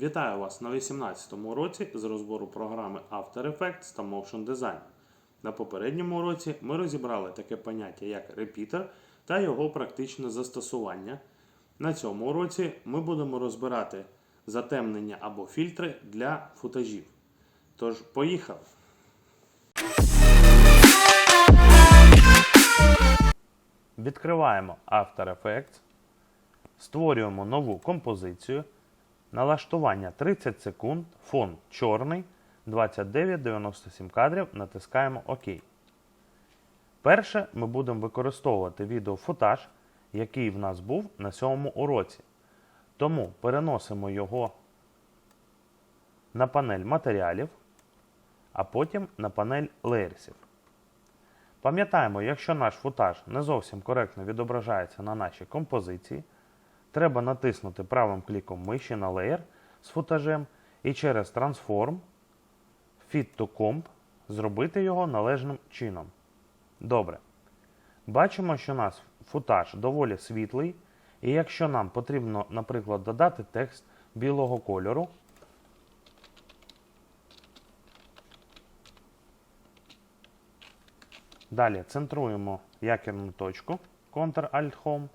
Вітаю вас на 18-му уроці з розбору програми After Effects та Motion Design. На попередньому уроці ми розібрали таке поняття як репітер та його практичне застосування. На цьому уроці ми будемо розбирати затемнення або фільтри для футажів. Тож, поїхали! Відкриваємо After Effects, створюємо нову композицію. Налаштування 30 секунд, фон чорний, 29-97 кадрів, натискаємо ОК. Перше ми будемо використовувати відеофутаж, який в нас був на сьомому уроці. Тому переносимо його на панель матеріалів, а потім на панель леєрсів. Пам'ятаємо, якщо наш футаж не зовсім коректно відображається на нашій композиції, треба натиснути правим кліком миші на Layer з футажем і через Transform Fit to Comp зробити його належним чином. Добре. Бачимо, що у нас футаж доволі світлий, і якщо нам потрібно, наприклад, додати текст білого кольору, Далі центруємо якірну точку Ctrl-Alt-Home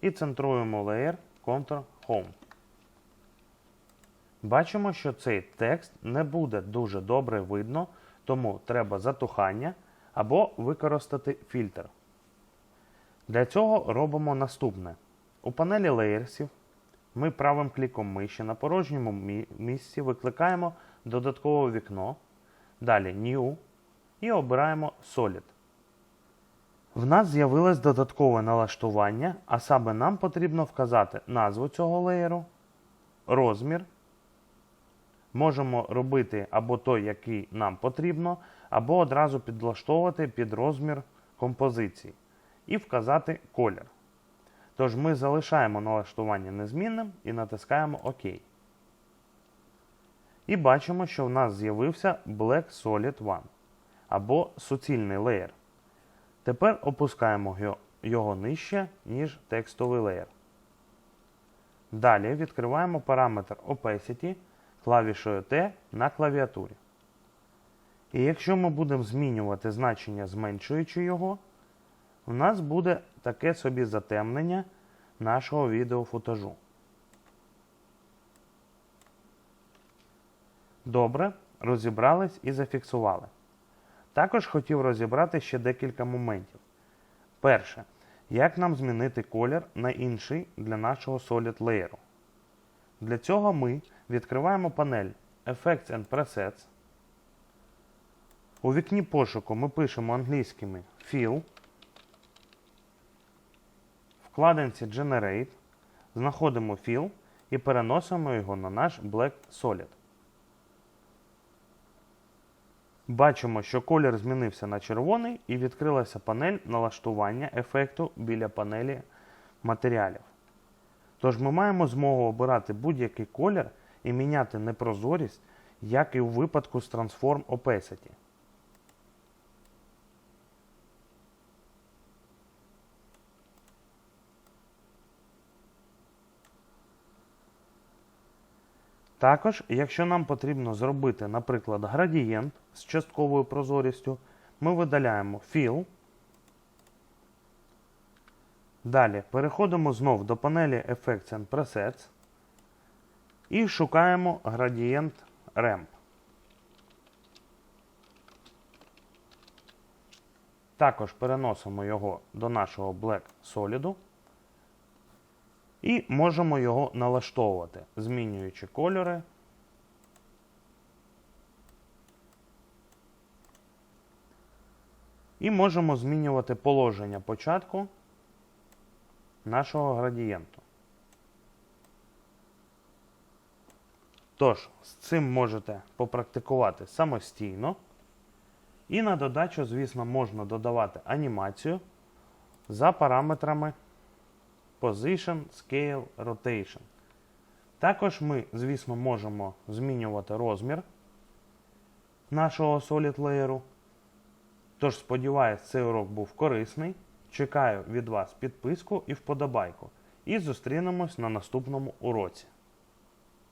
і центруємо Layer Ctrl-Home. Бачимо, що цей текст не буде дуже добре видно, тому треба затухання або використати фільтр. Для цього робимо наступне. У панелі леєрсів ми правим кліком миші на порожньому місці викликаємо додаткове вікно, далі New і обираємо Solid. В нас з'явилось додаткове налаштування, а саме нам потрібно вказати назву цього леєру, розмір. Можемо робити або той, який нам потрібно, або одразу підлаштовувати під розмір композиції і вказати колір. Тож ми залишаємо налаштування незмінним і натискаємо ОК. І бачимо, що в нас з'явився Black Solid One або суцільний леєр. Тепер опускаємо його- нижче, ніж текстовий леєр. Далі відкриваємо параметр Opacity клавішою T на клавіатурі. І якщо ми будемо змінювати значення, зменшуючи його, у нас буде таке собі затемнення нашого відеофутажу. Добре, розібрались і зафіксували. Також хотів розібрати ще декілька моментів. Перше, як нам змінити колір на інший для нашого Solid Layer. Для цього ми відкриваємо панель Effects and Presets. У вікні пошуку ми пишемо англійськими Fill. Вкладинці Generate. Знаходимо Fill і переносимо його на наш Black Solid. Бачимо, що колір змінився на червоний і відкрилася панель налаштування ефекту біля панелі матеріалів. Тож ми маємо змогу обирати будь-який колір і міняти непрозорість, як і у випадку з Transform Opacity. Також, якщо нам потрібно зробити, наприклад, градієнт з частковою прозорістю, ми видаляємо Fill. Далі переходимо знов до панелі Effects and Presets і шукаємо градієнт Ramp. Також переносимо його до нашого Black Solid. І можемо його налаштовувати, змінюючи кольори. І можемо змінювати положення початку нашого градієнту. Тож, з цим можете попрактикувати самостійно. І на додачу, звісно, можна додавати анімацію за параметрами Position, Scale, Rotation. Також ми, звісно, можемо змінювати розмір нашого Solid Layer. Тож, сподіваюсь, цей урок був корисний. Чекаю від вас підписку і вподобайку. І зустрінемось на наступному уроці.